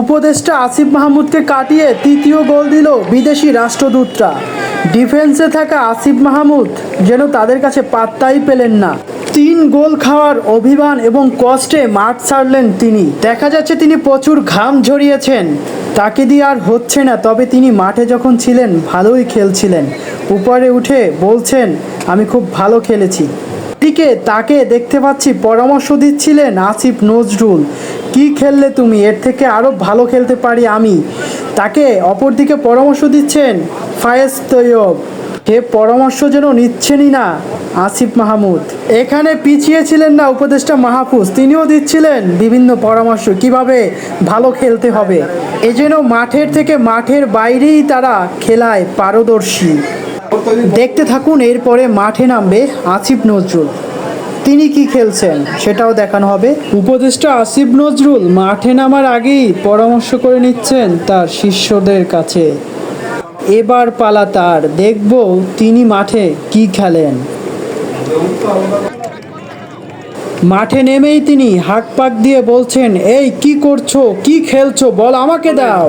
উপদেষ্টা আসিফ মাহমুদকে কাটিয়ে তৃতীয় গোল দিল বিদেশি রাষ্ট্রদূতরা। ডিফেন্সে থাকা আসিফ মাহমুদ যেন তাদের কাছে পাত্তাই পেলেন না। তিন গোল খাওয়ার অভিমান এবং কষ্টে মাঠ ছাড়লেন তিনি। দেখা যাচ্ছে তিনি প্রচুর ঘাম ঝরিয়েছেন। তাকে দিয়ে আর হচ্ছে না, তবে তিনি মাঠে যখন ছিলেন ভালোই খেলছিলেন। উপরে উঠে বলছেন, আমি খুব ভালো খেলেছি। দিকে তাকে দেখতে পাচ্ছি, পরামর্শ দিচ্ছিলেন আসিফ নজরুল। কি খেললে তুমি? এর থেকে আরও ভালো খেলতে পারি আমি। তাকে অপরদিকে পরামর্শ দিচ্ছেন ফায়েজ তৈয়ব। সে পরামর্শ যেন নিচ্ছেনই না, আসিফ মাহমুদ। এখানে পিছিয়ে ছিলেন না উপদেষ্টা মাহফুজ, তিনিও দিচ্ছিলেন বিভিন্ন পরামর্শ কীভাবে ভালো খেলতে হবে। এ যেন মাঠের থেকে মাঠের বাইরেই তারা খেলায় পারদর্শী। দেখতে থাকুন, এরপরে মাঠে নামবে আসিফ নজরুল। তিনি কি খেলছেন সেটাও দেখানো হবে। উপদেষ্টা আসিফ নজরুল মাঠে নামার আগেই পরামর্শ করে নিচ্ছেন তার শিষ্যদের কাছে। এবার পালা তার, দেখব তিনি মাঠে কি খেলেন। মাঠে নেমেই তিনি হাক পাক দিয়ে বলছেন, এই, কি করছ? কি খেলছো? বল আমাকে দাও।